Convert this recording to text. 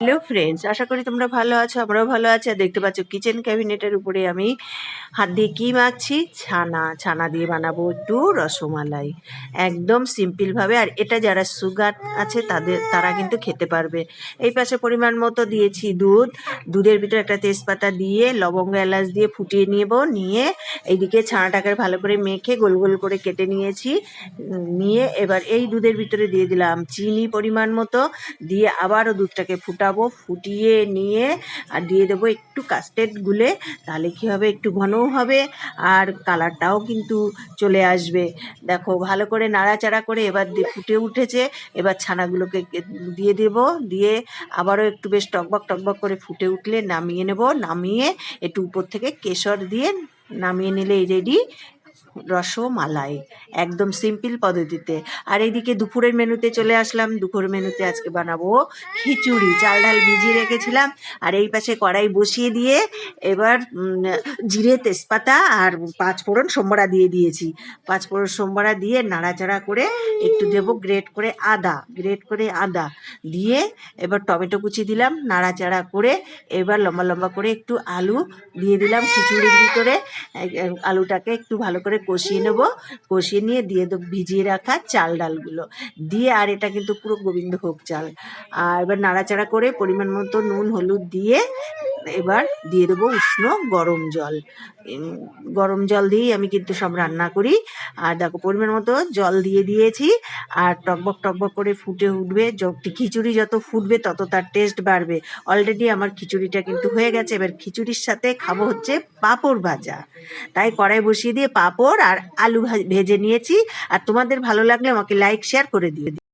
Hello friends আশা করি তোমরা ভালো আছো, আমরাও ভালো আছি। আর দেখতে পাচ্ছ কিচেন ক্যাবিনেটের উপরে আমি হাত দিয়ে কি মাখছি? ছানা ছানা দিয়ে বানাবো একটু রসমালাই। একদম সিম্পলভাবে আর এটা যারা সুগার আছে, তাদের, তারা কিন্তু খেতে পারবে। এই পাশে পরিমাণ মতো দিয়েছি দুধ। দুধের ভিতরে একটা তেজপাতা দিয়ে, লবঙ্গ এলাচ দিয়ে ফুটিয়ে নেব নিয়ে এইদিকে ছানাটাকে ভালো করে মেখে গোল গোল করে কেটে নিয়েছি। নিয়ে এবার এই দুধের ভিতরে দিয়ে দিলাম চিনি পরিমাণ মতো। দিয়ে আবারও দুধটাকে ফুটাবো, ফুটিয়ে নিয়ে আর দিয়ে দেবো একটু কাস্টেড গুলে, তাহলে কী হবে? একটু ঘনও হবে আর কালারটাও কিন্তু চলে আসবে। দেখো, ভালো করে নাড়াচাড়া করে এবার ফুটে উঠেছে, এবার ছানাগুলোকে দিয়ে দেব, দিয়ে আবারও একটু বেশ টকবক টকবক করে ফুটে উঠলে নামিয়ে নেব। নামিয়ে একটু উপর থেকে কেশর দিয়ে নামিয়ে নিলেই রেডি রসমালাই, একদম সিম্পল পদ্ধতিতে। আর এইদিকে দুপুরের মেনুতে চলে আসলাম। দুপুরের মেনুতে আজকে বানাবো খিচুড়ি। চাল ডাল ভিজিয়ে রেখেছিলাম। আর এই পাশে কড়াই বসিয়ে দিয়ে এবার জিরে তেজপাতা আর পাঁচ ফোড়ন সোমবারা দিয়ে দিয়েছি। পাঁচ ফোড়ন সোমবারা দিয়ে নাড়াচাড়া করে একটু দেবো গ্রেট করে আদা গ্রেট করে আদা দিয়ে এবার টমেটো কুচি দিলাম। নাড়াচাড়া করে এবার লম্বা লম্বা করে একটু আলু দিয়ে দিলাম খিচুড়ির ভিতরে। আলুটাকে একটু ভালো করে কষিয়ে নেব। কষিয়ে নিয়ে দিয়ে দেবো ভিজিয়ে রাখা চাল ডালগুলো। দিয়ে আর এটা কিন্তু পুরো গোবিন্দভোগ চাল। আর এবার নাড়াচাড়া করে পরিমাণ মতো নুন, হলুদ দিয়ে এবার দিয়ে দেবো উষ্ণ গরম জল। গরম জল দিয়েই আমি কিন্তু সব রান্না করি। আর দেখো, পরিমাণ মতো জল দিয়ে দিয়েছি। আর টকবক টকবক করে ফুটে উঠবে। খিচুড়ি যত ফুটবে, তত তার টেস্ট বাড়বে। অলরেডি আমার খিচুড়িটা কিন্তু হয়ে গেছে। এবার খিচুড়ির সাথে খাব হচ্ছে পাঁপড় ভাজা। তাই কড়াই বসিয়ে দিয়ে পাঁপড় আর আলু ভেজে নিয়েছি। আর তোমাদের ভালো লাগলে আমাকে লাইক শেয়ার করে দিও।